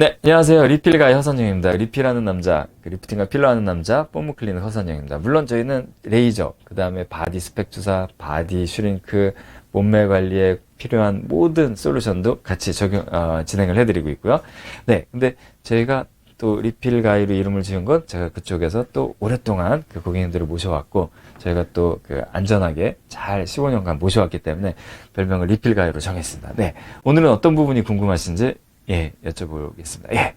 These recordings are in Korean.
네, 안녕하세요. 리필가의 허선영입니다. 리필하는 남자, 그 리프팅과 필러하는 남자, 뽐무 클리는 허선영입니다. 물론 저희는 레이저, 그 다음에 바디 스펙 주사, 바디 슈링크, 몸매 관리에 필요한 모든 솔루션도 같이 적용, 어, 진행을 해드리고 있고요. 네, 근데 저희가 또 리필 가이로 이름을 지은 건 제가 그쪽에서 또 오랫동안 그 고객님들을 모셔왔고, 저희가 또 그 안전하게 잘 15년간 모셔왔기 때문에 별명을 리필 가이로 정했습니다. 네, 오늘은 어떤 부분이 궁금하신지 예, 여쭤보겠습니다. 예.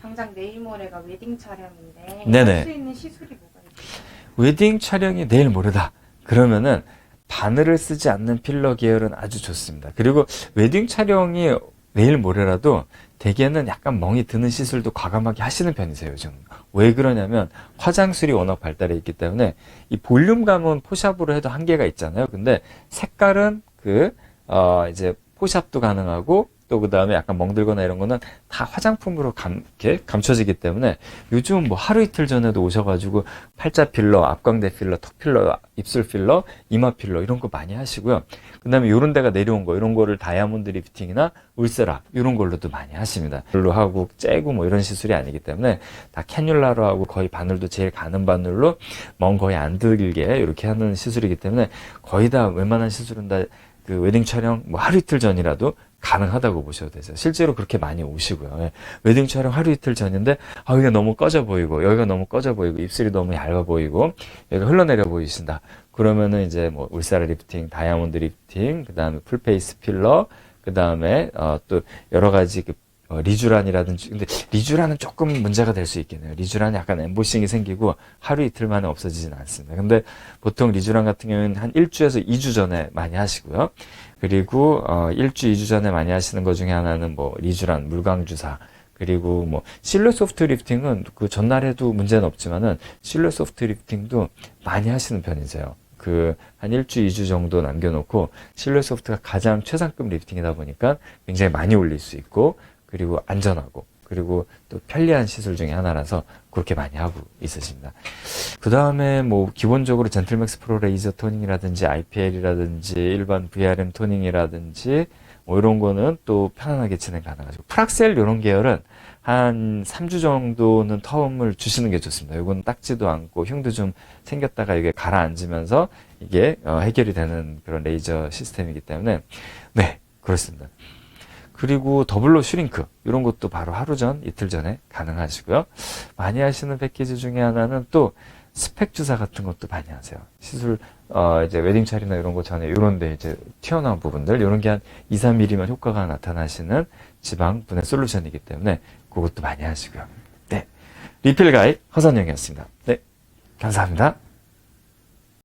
당장 내일 모레가 웨딩 촬영인데 네네. 할 수 있는 시술이 뭐가 있을까요? 웨딩 촬영이 내일 모레다. 그러면은 바늘을 쓰지 않는 필러 계열은 아주 좋습니다. 그리고 웨딩 촬영이 내일 모레라도 대개는 약간 멍이 드는 시술도 과감하게 하시는 편이세요, 요즘. 왜 그러냐면 화장술이 워낙 발달해 있기 때문에 이 볼륨감은 포샵으로 해도 한계가 있잖아요. 근데 색깔은 그, 어, 이제 포샵도 가능하고 또 그 다음에 약간 멍들거나 이런 거는 다 화장품으로 감, 이렇게 감춰지기 때문에 요즘 뭐 하루 이틀 전에도 오셔가지고 팔자 필러, 앞광대 필러, 턱 필러, 입술 필러, 이마 필러 이런 거 많이 하시고요. 그 다음에 요런 데가 내려온 거 이런 거를 다이아몬드 리프팅이나 울세라 이런 걸로도 많이 하십니다. 별로 하고 째고 뭐 이런 시술이 아니기 때문에 다 캐뉼라로 하고 거의 바늘도 제일 가는 바늘로 멍 거의 안 들게 이렇게 하는 시술이기 때문에 거의 다 웬만한 시술은 다 그 웨딩 촬영 뭐 하루 이틀 전이라도 가능하다고 보셔도 되죠. 실제로 그렇게 많이 오시고요. 예. 웨딩 촬영 하루 이틀 전인데 아 여기가 너무 꺼져 보이고 여기가 너무 꺼져 보이고 입술이 너무 얇아 보이고 여기가 흘러내려 보이신다. 그러면은 이제 뭐 울사라 리프팅, 다이아몬드 리프팅, 그 다음에 풀페이스 필러, 그 다음에 어, 또 여러 가지 그 어, 리쥬란이라든지 근데 리쥬란은 조금 문제가 될 수 있겠네요. 리쥬란이 약간 엠보싱이 생기고 하루 이틀 만에 없어지진 않습니다. 근데 보통 리쥬란 같은 경우는 한 1주에서 2주 전에 많이 하시고요. 그리고 어 1주, 2주 전에 많이 하시는 것 중에 하나는 뭐 리쥬란, 물광 주사 그리고 뭐 실루 소프트 리프팅은 그 전날에도 문제는 없지만은 실루 소프트 리프팅도 많이 하시는 편이세요. 그한 1주, 2주 정도 남겨놓고 실루 소프트가 가장 최상급 리프팅이다 보니까 굉장히 많이 올릴 수 있고 그리고 안전하고 그리고 또 편리한 시술 중에 하나라서 그렇게 많이 하고 있으십니다. 그 다음에 뭐 기본적으로 젠틀맥스 프로 레이저 토닝이라든지 IPL이라든지 일반 VRM 토닝이라든지 뭐 이런 거는 또 편안하게 진행 가능하죠. 프락셀 이런 계열은 한 3주 정도는 텀을 주시는 게 좋습니다. 이건 닦지도 않고 흉도 좀 생겼다가 이게 가라앉으면서 이게 어, 해결이 되는 그런 레이저 시스템이기 때문에 네 그렇습니다. 그리고 더블로 슈링크 이런 것도 바로 하루 전 이틀 전에 가능하시고요. 많이 하시는 패키지 중에 하나는 또 스펙 주사 같은 것도 많이 하세요. 시술 어 이제 웨딩 촬이나 이런 거 전에 이런데 이제 튀어나온 부분들 이런 게 한 2, 3mm만 효과가 나타나시는 지방 분해 솔루션이기 때문에 그것도 많이 하시고요. 네. 리필 가이 허선영이었습니다. 네. 감사합니다.